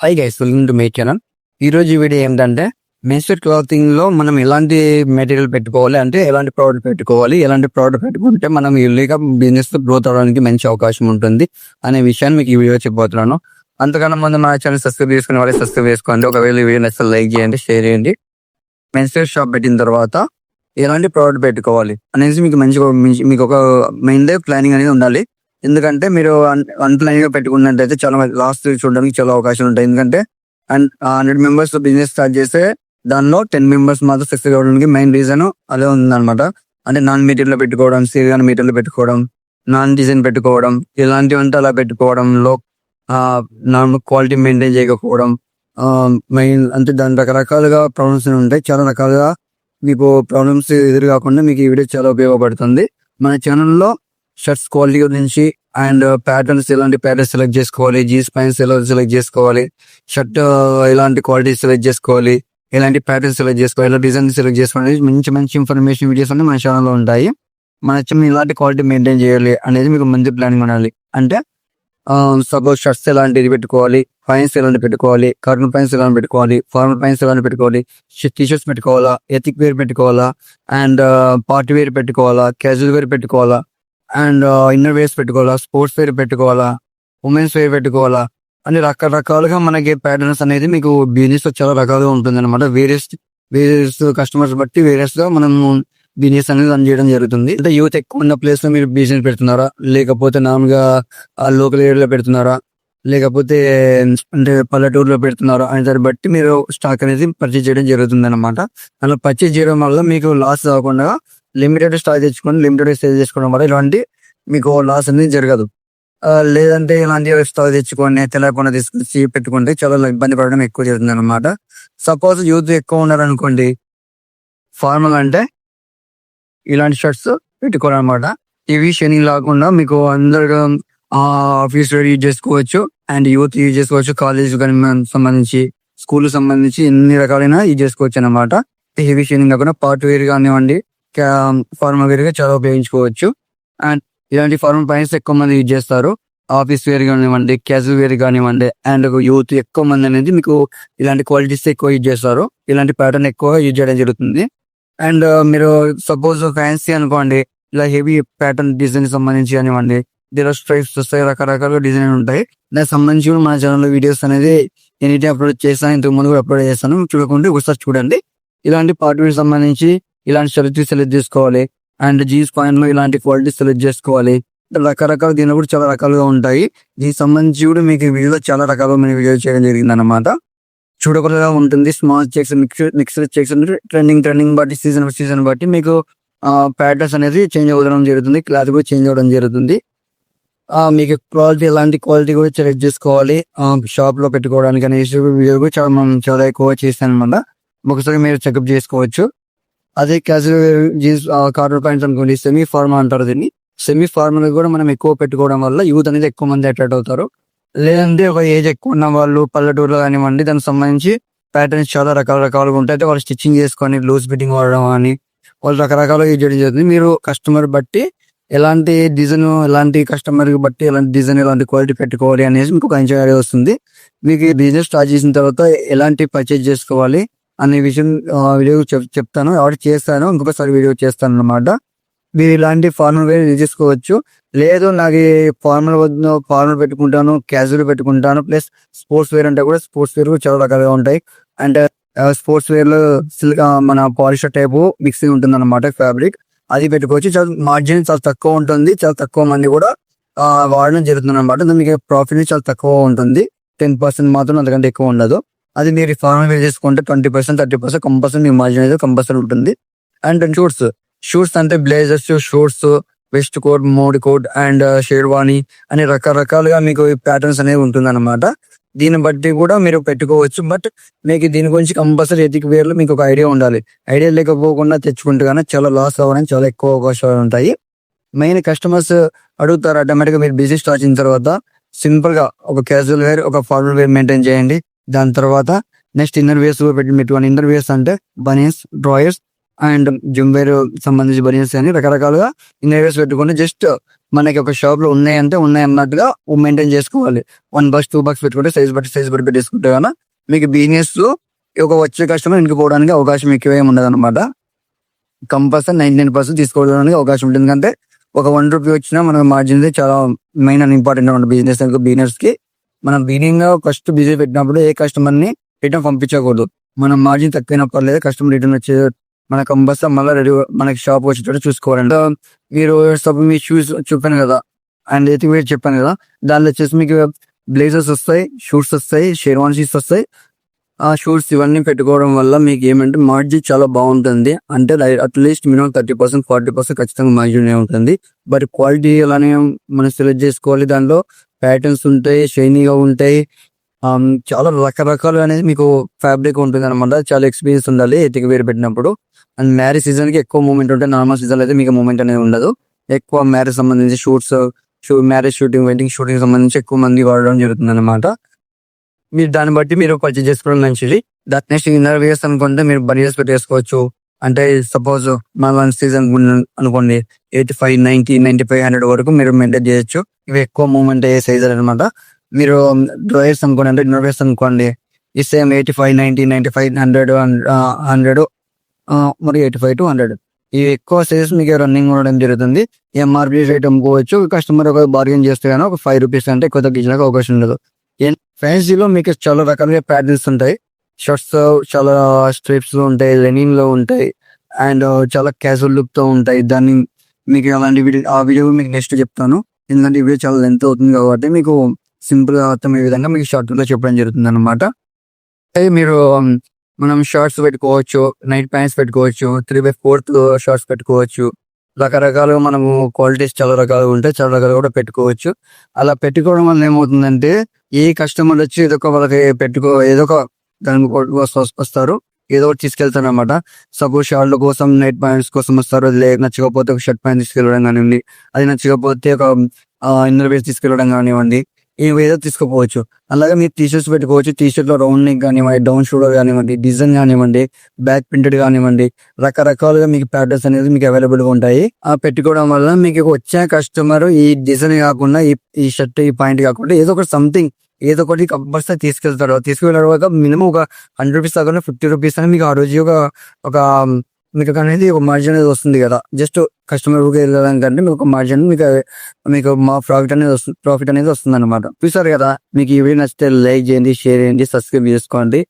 Hi guys welcome to my channel ఈ రోజు video ఏంటంటే మెన్స్ట్రల్ క్లాతింగ్లో మనం ఎలాంటి మెటీరియల్ పెట్టుకోవాలి అంటే ఎలాంటి ప్రోడక్ట్ పెట్టుకోవాలి ఎలాంటి ప్రోడక్ట్ పెట్టుకుంటే మనం ఇల్లీగా బిజినెస్ గ్రోత్ అవడానికి మంచి అవకాశం ఉంటుంది అనే విషయాన్ని మీకు ఈ వీడియో చెప్పబోతున్నాను. అంతకన్నా ముందు మా ఛానల్ సబ్స్క్రైబ్ చేసుకునే వాళ్ళు సబ్స్క్రైబ్ చేసుకోండి. ఒకవేళ వీడియో నచ్చితే లైక్ చేయండి షేర్ చేయండి. మెన్స్ట్రల్ షాప్ పెట్టిన తర్వాత ఎలాంటి ప్రోడక్ట్ పెట్టుకోవాలి అనేసి మీకు మంచిగా మీకు ఒక మెయిన్ ప్లానింగ్ అనేది ఉండాలి. ఎందుకంటే మీరు అన్ప్లానింగ్గా పెట్టుకున్నట్టయితే చాలా లాస్ట్ చూడడానికి చాలా అవకాశాలు ఉంటాయి. ఎందుకంటే and hundred members business start చేస్తే దానిలో టెన్ మెంబర్స్ మాత్రం సక్సెస్ అవ్వడానికి మెయిన్ రీజన్ అదే ఉందన్నమాట. అంటే నాన్ మీటర్లో లో పెట్టుకోవడం సీరియల్ మీటర్లో పెట్టుకోవడం నాన్ డిజైన్ పెట్టుకోవడం ఇలాంటివి అంటే అలా పెట్టుకోవడంలో నార్మల్ క్వాలిటీ మెయింటైన్ చేయకపోవడం మెయిన్ అంటే దాని రకరకాలుగా ప్రాబ్లమ్స్ ఉంటాయి. చాలా రకాలుగా మీకు ప్రాబ్లమ్స్ ఎదురు కాకుండా మీకు ఈ వీడియో చాలా ఉపయోగపడుతుంది. మన ఛానల్లో షర్ట్స్ క్వాలిటీ గురించి అండ్ ప్యాటర్న్స్ ఎలాంటి ప్యాటర్న్ సెలెక్ట్ చేసుకోవాలి జీన్స్ ప్యాంట్స్ ఎలా సెలెక్ట్ చేసుకోవాలి షర్ట్ ఎలాంటి క్వాలిటీ సెలెక్ట్ చేసుకోవాలి ఎలాంటి ప్యాటర్న్ సెలెక్ట్ చేసుకోవాలి ఎలా డిజైన్ సెలెక్ట్ చేసుకోవాలి మంచి మంచి ఇన్ఫర్మేషన్ వీడియోస్ అన్ని మన ఛానల్లో ఉంటాయి. మన ఇలాంటి క్వాలిటీ మెయింటైన్ చేయాలి అనేది మీకు మంచి ప్లానింగ్ ఉండాలి. అంటే సపోజ్ షర్ట్స్ ఎలాంటిది పెట్టుకోవాలి పైన్స్ ఎలాంటి పెట్టుకోవాలి కర్నూలు పైన్స్ ఎలాంటి పెట్టుకోవాలి ఫార్మల్ పైన్స్ ఎలాంటి పెట్టుకోవాలి టీషర్ట్స్ పెట్టుకోవాలా ఎథిక్ వేర్ పెట్టుకోవాలా అండ్ పార్టీ వేర్ పెట్టుకోవాలా క్యాజువల్ వేర్ పెట్టుకోవాలా అండ్ ఇన్నర్ వేర్స్ పెట్టుకోవాలా స్పోర్ట్స్ వేర్ పెట్టుకోవాలా ఉమెన్స్ వేర్ పెట్టుకోవాలా అని రకరకాలుగా మనకి ప్యాటర్న్స్ అనేది మీకు బిజినెస్ చాలా రకాలుగా ఉంటుంది అనమాట వేరియస్ వేరియస్ కస్టమర్స్ బట్టి వేరియస్గా మనం బిజినెస్ అనేది రన్ చేయడం జరుగుతుంది. అంటే యూత్ ఎక్కువ ఉన్న ప్లేస్లో మీరు బిజినెస్ పెడుతున్నారా? లేకపోతే నార్మల్గా లోకల్ ఏరియాలో పెడుతున్నారా? లేకపోతే అంటే పల్లెటూరులో పెడుతున్నారా? అనే దాన్ని బట్టి మీరు స్టాక్ అనేది పర్చేజ్ చేయడం జరుగుతుంది అనమాట అలా పర్చేజ్ చేయడం వల్ల మీకు లాస్ కాకుండా లిమిటెడ్ స్టాక్ తెచ్చుకొని లిమిటెడ్ సేల్ చేసుకోవడం వల్ల ఇలాంటి మీకు లాస్ అనేది జరగదు. లేదంటే ఇలాంటి స్టాక్ తెచ్చుకొని తెలియకుండా తీసుకొచ్చి పెట్టుకుంటే చాలా ఇబ్బంది పడడం ఎక్కువ జరుగుతుంది అనమాట సపోజ్ యూత్ ఎక్కువ ఉన్నారనుకోండి ఫార్మల్ అంటే ఇలాంటి షర్ట్స్ పెట్టుకోవాలన్నమాట ఇవి శని లేకుండా మీకు అందరు ఆఫీస్ యూజ్ చేసుకోవచ్చు అండ్ యూత్ యూజ్ చేసుకోవచ్చు. కాలేజ్ సంబంధించి స్కూల్ సంబంధించి ఎన్ని రకాలైన యూజ్ చేసుకోవచ్చు అనమాట హెవీ షేనింగ్ కాకుండా పార్ట్ వేర్ కానివ్వండి Um, ఫార్మల్ వేర్గా చాలా ఉపయోగించుకోవచ్చు. అండ్ ఇలాంటి ఫార్మల్ ప్యాంట్స్ ఎక్కువ మంది యూజ్ చేస్తారు. ఆఫీస్ వేర్ కానివ్వండి క్యాజువల్ వేర్ కానివ్వండి అండ్ యూత్ ఎక్కువ మంది అనేది మీకు ఇలాంటి క్వాలిటీస్ ఎక్కువ యూజ్ చేస్తారు. ఇలాంటి ప్యాటర్న్ ఎక్కువ యూజ్ చేయడం జరుగుతుంది. అండ్ uh, మీరు సపోజ్ ఫ్యాన్సీ అనుకోండి ఇలా హెవీ ప్యాటర్న్ డిజైన్ సంబంధించి కానివ్వండి దీనిలో స్ట్రైప్స్ వస్తాయి రకరకాల డిజైన్ ఉంటాయి. దానికి సంబంధించి కూడా మన ఛానల్లో వీడియోస్ అనేది ఎనీ టైం అప్లోడ్ చేస్తాను ఇంతకు ముందు కూడా అప్లోడ్ చేస్తాను. చూడకుండా ఒకసారి చూడండి. ఇలాంటి పార్ట్ సంబంధించి ఇలాంటి షర్ట్ సెలెక్ట్ చేసుకోవాలి. అండ్ జీన్స్ పాయింట్లో ఇలాంటి క్వాలిటీ సెలెక్ట్ చేసుకోవాలి. రకరకాల దీనిలో కూడా చాలా రకాలుగా ఉంటాయి. దీనికి సంబంధించి కూడా మీకు ఈ వీడియోలో చాలా రకాలుగా మేము వీడియో చేయడం జరిగింది అనమాట చూడకుండా ఉంటుంది small checks mix mixer checks trending trending బట్టి సీజన్ సీజన్ బట్టి మీకు ప్యాటర్న్స్ అనేది చేంజ్ అవ్వడం జరుగుతుంది. క్లాత్ కూడా చేంజ్ అవ్వడం జరుగుతుంది. మీకు క్వాలిటీ ఎలాంటి క్వాలిటీ కూడా సెలెక్ట్ చేసుకోవాలి. షాప్లో పెట్టుకోవడానికి అనేసి వీడియో కూడా చాలా మనం చాలా ఎక్కువ చేస్తాను అనమాట ఒకసారి మీరు చెకప్ చేసుకోవచ్చు. అదే క్యాజువల్ జీన్స్ కార్డర్ ప్యాంట్స్ అనుకోండి సెమీ ఫార్మల్ అంటారు దీన్ని. సెమీ ఫార్మల్ కూడా మనం ఎక్కువ పెట్టుకోవడం వల్ల యూత్ అనేది ఎక్కువ మంది అట్రాక్ట్ అవుతారు. లేదంటే ఒక ఏజ్ ఎక్కువ ఉన్న వాళ్ళు పల్లెటూరులో కానివ్వండి దానికి సంబంధించి ప్యాటర్న్స్ చాలా రకాల రకాలుగా ఉంటాయి. అయితే వాళ్ళు స్టిచ్చింగ్ చేసుకొని లూజ్ ఫిట్టింగ్ వాడడం అని వాళ్ళు రకరకాలుగా యూజ్ చేయడం జరుగుతుంది. మీరు కస్టమర్ బట్టి ఎలాంటి డిజైన్ ఎలాంటి కస్టమర్ బట్టి ఎలాంటి డిజైన్ ఎలాంటి క్వాలిటీ పెట్టుకోవాలి అనేసి మీకు ఒక ఐడియా వస్తుంది. మీకు ఈ బిజినెస్ స్టార్ట్ చేసిన తర్వాత ఎలాంటి పర్చేజ్ చేసుకోవాలి? అనే విషయం వీడియో చెప్- చెప్తాను. ఆర్డర్ చేస్తాను. ఇంకొకసారి వీడియో చేస్తాను అనమాట మీరు ఇలాంటి ఫార్మల్ వేర్ యూజ్ చేసుకోవచ్చు. లేదు నాకు ఫార్మల్ వద్దు ఫార్మల్ పెట్టుకుంటాను క్యాజువల్ పెట్టుకుంటాను. ప్లస్ స్పోర్ట్స్ వేర్ అంటే కూడా స్పోర్ట్స్ వేర్ కూడా చాలా రకాలుగా ఉంటాయి. అండ్ స్పోర్ట్స్ వేర్లో సిల్క్ మన పాలిస్టర్ టైపు మిక్సింగ్ ఉంటుంది అనమాట ఫ్యాబ్రిక్. అది పెట్టుకోవచ్చు. చాలా మార్జిన్ చాలా తక్కువ ఉంటుంది. చాలా తక్కువ మంది కూడా వాడడం జరుగుతుంది అనమాట మీకు ప్రాఫిట్ చాలా తక్కువ ఉంటుంది. టెన్ పర్సెంట్ మాత్రం అంతకంటే ఎక్కువ ఉండదు. అది మీరు ఫార్మల్ వేర్ చేసుకుంటే twenty percent thirty percent compulsory మీ మార్జిన్ అనేది కంపల్సరీ ఉంటుంది. అండ్ షూట్స్ షూట్స్ అంటే బ్లేజర్స్ షూట్స్ వెస్ట్ కోట్ మోడ్ కోట్ అండ్ షేర్వాణి అనే రకరకాలుగా మీకు ప్యాటర్న్స్ అనేవి ఉంటుంది అనమాట దీన్ని బట్టి కూడా మీరు పెట్టుకోవచ్చు. బట్ మీకు దీని గురించి కంపల్సరీ ఎతిక్ వేర్లో మీకు ఒక ఐడియా ఉండాలి. ఐడియా లేకపోకుండా తెచ్చుకుంటే కానీ చాలా లాస్ అవ్వడానికి చాలా ఎక్కువ అవకాశాలు ఉంటాయి. మెయిన్ కస్టమర్స్ అడుగుతారు ఆటోమేటిక్గా మీరు బిజినెస్ స్టార్ట్ అయిన తర్వాత సింపుల్గా ఒక క్యాజువల్ వేర్ ఒక ఫార్మల్ వేర్ మెయింటైన్ చేయండి. దాని తర్వాత నెక్స్ట్ ఇన్నర్ వేర్స్ పెట్టి పెట్టుకోండి ఇన్నర్ వేర్స్ అంటే banians drawers and gym wear సంబంధించి బనియన్స్ అని రకరకాలుగా ఇన్నర్ వేర్స్ పెట్టుకోండి జస్ట్ మనకి ఒక షాప్లో ఉన్నాయంటే ఉన్నాయి అన్నట్టుగా మెయింటైన్ చేసుకోవాలి. వన్ బాక్స్ టూ బాక్స్ పెట్టుకుంటే సైజ్ బట్టి సైజ్ బట్టి పెట్టేసుకుంటే కన్నా మీకు బిజినెస్లో ఒక వచ్చే కస్టమర్ ఇంటికి పోవడానికి అవకాశం ఎక్కువ ఏమి ఉండదు అనమాట కంపల్సరీ నైన్టీ నైన్ పర్సెంట్ తీసుకోవడానికి అవకాశం ఉంటుంది. ఎందుకంటే ఒక వన్ రూపీ వచ్చినా మనకి మార్జిన్ చాలా మెయిన్ అండ్ ఇంపార్టెంట్ అనమాట బిజినెస్ బిజినెస్కి. మనం బిగినింగ్గా ఫస్ట్ బిజీ పెట్టినప్పుడు ఏ కస్టమర్ని రిటర్న్ పంపించకూడదు. మనం మార్జిన్ తక్కువైనా పర్లేదు కస్టమర్ రిటర్న్ వచ్చే మన కంపల్సరీ మళ్ళీ రెడీ మనకి షాప్ వచ్చేటట్టు చూసుకోవాలండి. మీరు సపోజ్ మీ షూస్ చెప్పాను కదా. అండ్ ఎతికి మీరు చెప్పాను కదా. దానిలో వచ్చేసి మీకు బ్లేజర్స్ వస్తాయి షూట్స్ వస్తాయి షేర్వాన్సీస్ వస్తాయి. ఆ షూట్స్ ఇవన్నీ పెట్టుకోవడం వల్ల మీకు ఏమంటే మార్జిన్ చాలా బాగుంటుంది. అంటే at least minimum thirty percent forty percent ఖచ్చితంగా మార్జిన్ ఉంటుంది. బట్ క్వాలిటీ అలానే మనం సెలెక్ట్ చేసుకోవాలి దానిలో ప్యాటర్న్స్ ఉంటాయి షైనీగా ఉంటాయి. Um, చాలా రకరకాలు అనేది మీకు ఫ్యాబ్రిక్ ఉంటుంది అనమాట చాలా ఎక్స్పీరియన్స్ ఉండాలి ఎతికి వేరు పెట్టినప్పుడు. అండ్ మ్యారేజ్ సీజన్కి ఎక్కువ మూమెంట్ ఉంటే నార్మల్ సీజన్ అయితే మీకు మూమెంట్ అనేది ఉండదు. ఎక్కువ మ్యారేజ్ సంబంధించి suits shoe marriage shooting wedding shooting సంబంధించి ఎక్కువ మంది వాడడం జరుగుతుంది అనమాట మీరు దాన్ని బట్టి మీరు పర్చేజ్ చేసుకోవడం మంచిది. దట్ నెక్స్ట్ ఇన్నర్ వేస్ అనుకుంటే మీరు బనియర్స్ పెట్టేసుకోవచ్చు. అంటే సపోజ్ మన వన్ సీజన్ అనుకోండి eighty five ninety ninety five hundred వరకు మీరు మెయింటైన్ చేయొచ్చు. ఇవి ఎక్కువ మూమెంట్ అయ్యే సైజులు అనమాట మీరు um, డ్రైవర్స్ అనుకోండి అంటే ఇన్నర్ అనుకోండి ఈ same eighty five ninety ninety five hundred hundred మరి ఎయిటీ ఫైవ్ టు హండ్రెడ్ ఇవి ఎక్కువ సైజెస్ మీకు రన్నింగ్ ఉండడం జరుగుతుంది. ఎంఆర్పి రేట్ అమ్ముకోవచ్చు. కస్టమర్ ఒక బార్గెన్ చేస్తే కానీ ఒక ఫైవ్ రూపీస్ అంటే ఎక్కువ తగ్గించడానికి అవకాశం ఉండదు. ఫ్యాన్సీలో మీకు చాలా రకాలుగా ప్యాటర్న్స్ ఉంటాయి. షర్ట్స్ చాలా స్ట్రిప్స్లో ఉంటాయి లెనిన్లో ఉంటాయి అండ్ uh, చాలా క్యాజువల్ లుక్తో ఉంటాయి. దాన్ని మీకు అలాంటి వీడియో ఆ వీడియో మీకు నెక్స్ట్ చెప్తాను. ఎందుకంటే ఈ వీడియో చాలా లెంత్ అవుతుంది కాబట్టి మీకు సింపుల్గా అర్థమయ్యే విధంగా మీకు షార్ట్లో చెప్పడం జరుగుతుంది అనమాట మీరు um, మనం షార్ట్స్ పెట్టుకోవచ్చు నైట్ ప్యాంట్స్ పెట్టుకోవచ్చు త్రీ బై ఫోర్త్ షార్ట్స్ పెట్టుకోవచ్చు. రకరకాలుగా మనము క్వాలిటీస్ చాలా రకాలుగా ఉంటాయి చాలా రకాలు కూడా పెట్టుకోవచ్చు. అలా పెట్టుకోవడం వల్ల ఏమవుతుందంటే ఏ కస్టమర్ వచ్చి ఏదో ఒక వాళ్ళకి పెట్టుకో ఏదో ఒక దానికి వస్తారు. ఏదో ఒకటి తీసుకెళ్తారు అనమాట సపోజ్ షార్ట్ల కోసం నైట్ ప్యాంట్స్ కోసం వస్తారు. అది లే- నచ్చకపోతే ఒక షర్ట్ ప్యాంట్ తీసుకెళ్ళడం కానివ్వండి. అది నచ్చకపోతే ఒక ఇన్నర్ వేస్ తీసుకెళ్ళడం కానివ్వండి. ఏదో తీసుకోపోవచ్చు. అలాగే మీరు టీ షర్ట్స్ పెట్టుకోవచ్చు. టీ షర్ట్లో రౌండ్ నెక్ కానివ్వండి డౌన్ షోల్డర్ కానివ్వండి డిజైన్ కానివ్వండి బ్యాక్ ప్రింటెడ్ కానివ్వండి రకరకాలుగా మీకు ప్యాటర్న్స్ అనేది మీకు అవైలబుల్గా ఉంటాయి. ఆ పెట్టుకోవడం వల్ల మీకు వచ్చే కస్టమర్ ఈ డిజైన్ కాకుండా ఈ ఈ షర్ట్ ఈ పాయింట్ కాకుండా ఏదో ఒక సంథింగ్ ఏదో ఒకటి కంపల్సరీ తీసుకెళ్తారు. తీసుకెళ్ళిన తర్వాత మినిమం ఒక హండ్రెడ్ రూపీస్ కాకుండా ఫిఫ్టీ రూపీస్ అని మీకు ఆ రోజు ఒక ఒక మీకు అనేది ఒక మార్జిన్ అనేది వస్తుంది కదా. జస్ట్ కస్టమర్కి వెళ్ళడానికంటే మీకు ఒక మార్జిన్ మీకు మీకు మా ప్రాఫిట్ అనేది వస్తుంది ప్రాఫిట్ అనేది వస్తుంది అనమాట చూసారు కదా మీకు ఈ వీడియో నచ్చితే లైక్ చేయండి షేర్ చేయండి సబ్స్క్రైబ్ చేసుకోండి.